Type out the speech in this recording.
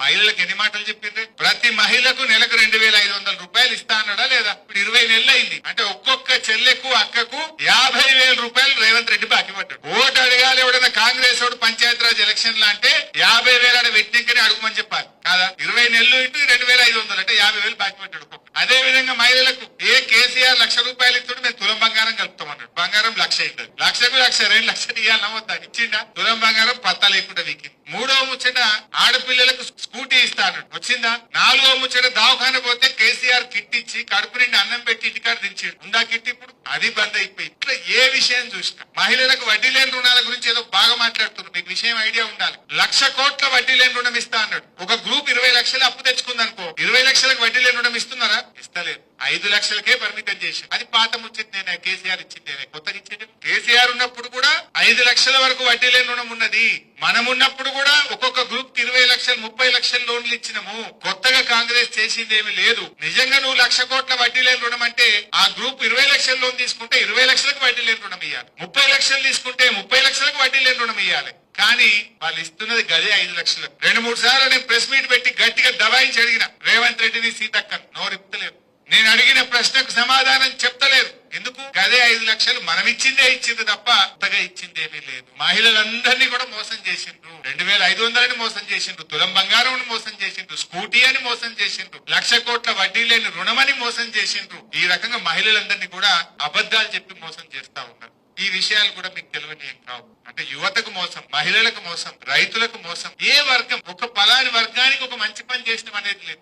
మహిళలకు ఎన్ని మాటలు చెప్పింది ప్రతి మహిళకు నెలకు రెండు వేల ఐదు వందల రూపాయలు ఇస్తా అన్నాడా లేదా? ఇప్పుడు ఇరవై నెలలు అయింది. అంటే ఒక్కొక్క చెల్లెకు అక్కకు యాభై వేల రూపాయలు రేవంత్ రెడ్డి బాకీ పడ్డాడు. ఓటు అడగాలి ఎవడన్నా కాంగ్రెస్ వాడు పంచాయతీరాజ్ ఎలక్షన్ అంటే యాభై వేల ఆడ పెట్టింకనే అడుగుమని చెప్పాలి. కాదా? ఇరవై నెలలు ఇంటూ రెండు వేల ఐదు వందలు అంటే యాభై వేలు బాకీ పడ్డాడు ఒక్కొక్క. అదే విధంగా మహిళలకు ఏ కేసీఆర్ లక్ష రూపాయలు ఇస్తుంటే మేము తులం బంగారం కలుపుతామన్నాడు బంగారం లక్ష ఇద్దరు. లక్షకు లక్ష రెండు లక్షలు ఇవ్వాలన్నా వద్దా ఇచ్చిండా? తులం బంగారం పత్తా లేకుండా వీకి మూడో ముచ్చట ఆడపిల్లలకు స్కూటీ ఇస్తా అన్నాడు. వచ్చిందా? నాలుగో ముచ్చట దావఖాన పోతే కేసీఆర్ కిట్ ఇచ్చి కడుపు నిండి అన్నం పెట్టి ఇంటికాడ దించాడు. ఉందా కిట్ ఇప్పుడు? అది బంద్ అయిపోయి ఇట్లా ఏ విషయం చూసినా. మహిళలకు వడ్డీ లేని రుణాల గురించి ఏదో బాగా మాట్లాడుతున్నారు. మీకు విషయం ఐడియా ఉండాలి. లక్ష కోట్ల వడ్డీ లేని రుణం ఇస్తా అన్నాడు. ఒక గ్రూప్ ఇరవై లక్షలు అప్పు తెచ్చుకుందనుకో ఇరవై లక్షలకు వడ్డీ లేని రుణం ఇస్తున్నారా? ఇస్తలేదు. ఐదు లక్షలకే పరిమితం చేసి అది పాత ముచ్చింది నేనే కేసీఆర్ ఇచ్చింది కొత్త కొత్తగా ఇచ్చింది కేసీఆర్ ఉన్నప్పుడు కూడా ఐదు లక్షల వరకు వడ్డీ లేని రుణం ఉన్నది. మనం ఉన్నప్పుడు కూడా ఒక్కొక్క గ్రూప్కి ఇరవై లక్షలు ముప్పై లక్షల లోన్లు ఇచ్చినాము. కొత్తగా కాంగ్రెస్ చేసింది లేదు. నిజంగా నువ్వు లక్ష కోట్ల వడ్డీ లేని రుణం అంటే ఆ గ్రూప్ ఇరవై లక్షల లోన్ తీసుకుంటే ఇరవై లక్షలకు వడ్డీ లేని రుణం ఇవ్వాలి ముప్పై లక్షలు తీసుకుంటే ముప్పై లక్షలకు వడ్డీ లేని రుణం ఇవ్వాలి కానీ వాళ్ళు ఇస్తున్నది గదే ఐదు లక్షలు. రెండు మూడు సార్లు నేను ప్రెస్ మీట్ పెట్టి గట్టిగా దబాయించి అడిగిన రేవంత్ రెడ్డిని సీతక్కను నోరిప్పలేరు నేను అడిగిన ప్రశ్నకు సమాధానం చెప్తలేరు. ఎందుకు? గదే ఐదు లక్షలు మనం ఇచ్చిందే ఇచ్చింది తప్ప కొత్తగా ఇచ్చింది ఏమీ లేదు. మహిళలందరినీ కూడా మోసం చేసిండ్రు. రెండు వేల ఐదు వందలని మోసం చేసిండ్రు. తులం బంగారం మోసం చేసిండ్రు. స్కూటీ అని మోసం చేసిండ్రు. లక్ష కోట్ల వడ్డీ లేని రుణమని మోసం చేసిండ్రు. ఈ రకంగా మహిళలందరినీ కూడా అబద్ధాలు చెప్పి మోసం చేస్తా ఉన్నారు. ఈ విషయాలు కూడా మీకు తెలియని కావు. అంటే యువతకు మోసం మహిళలకు మోసం రైతులకు మోసం. ఏ వర్గం? ఒక పలాని వర్గానికి ఒక మంచి పని చేసిన అనేది లేదు.